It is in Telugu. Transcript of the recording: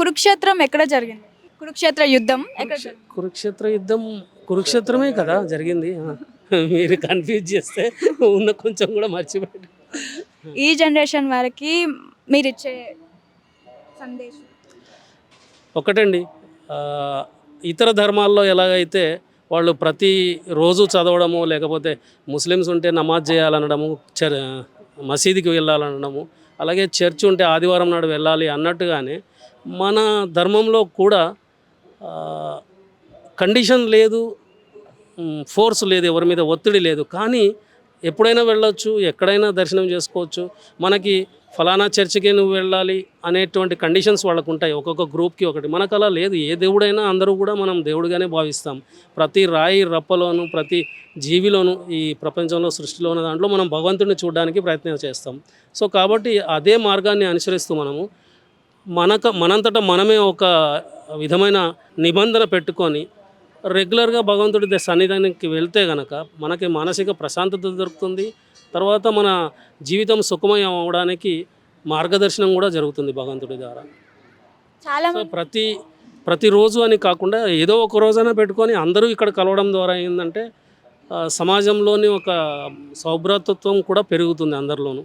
కురుక్షేత్రం ఎక్కడ జరిగింది కురుక్షేత్ర యుద్ధం ఎక్కడ జరిగింది? కురుక్షేత్ర యుద్ధం కురుక్షేత్రమే కదా జరిగింది ఆ. మీరు కన్ఫ్యూజ్ చేస్తే ఉన్న కొంచెం కూడా మర్చిపోయాడు ఈ జనరేషన్ వారికి మీరు ఇచ్చే సందేశం ఒకటండి ఆ, ఇతర ధర్మాల్లో ఎలాగైతే వాళ్ళు ప్రతి రోజు చదవడము లేకపోతే ముస్లిమ్స్ ఉంటే నమాజ్ చేయాలనడము చర్ మసీదుకి వెళ్ళాలనడము అలాగే చర్చ్ ఉంటే ఆదివారం నాడు వెళ్ళాలి అన్నట్టుగానే మన ధర్మంలో కూడా కండిషన్ లేదు ఫోర్స్ లేదు ఎవరి మీద ఒత్తిడి లేదు. కానీ ఎప్పుడైనా వెళ్ళొచ్చు ఎక్కడైనా దర్శనం చేసుకోవచ్చు. మనకి ఫలానా చర్చికి నువ్వు వెళ్ళాలి అనేటువంటి కండిషన్స్ వాళ్ళకు ఉంటాయి ఒక్కొక్క గ్రూప్కి ఒకటి. మనకు అలా లేదు. ఏ దేవుడైనా అందరూ కూడా మనం దేవుడిగానే భావిస్తాం. ప్రతి రాయి రప్పలోను ప్రతి జీవిలోను ఈ ప్రపంచంలో సృష్టిలో ఉన్న దాంట్లో మనం భగవంతుడిని చూడడానికి ప్రయత్నం చేస్తాం. సో కాబట్టి అదే మార్గాన్ని అనుసరిస్తూ మనము మనక మనంతట మనమే ఒక విధమైన నిబంధన పెట్టుకొని రెగ్యులర్గా భగవంతుడి సన్నిధానానికి వెళ్తే గనక మనకి మానసిక ప్రశాంతత దొరుకుతుంది. తర్వాత మన జీవితం సుఖమయం అవడానికి మార్గదర్శనం కూడా జరుగుతుంది భగవంతుడి ద్వారా. చాలా ప్రతి ప్రతిరోజు అని కాకుండా ఏదో ఒక రోజైనా పెట్టుకొని అందరూ ఇక్కడ కలవడం ద్వారా ఏంటంటే సమాజంలోని ఒక సౌభ్రాతత్వం కూడా పెరుగుతుంది అందరిలోనూ.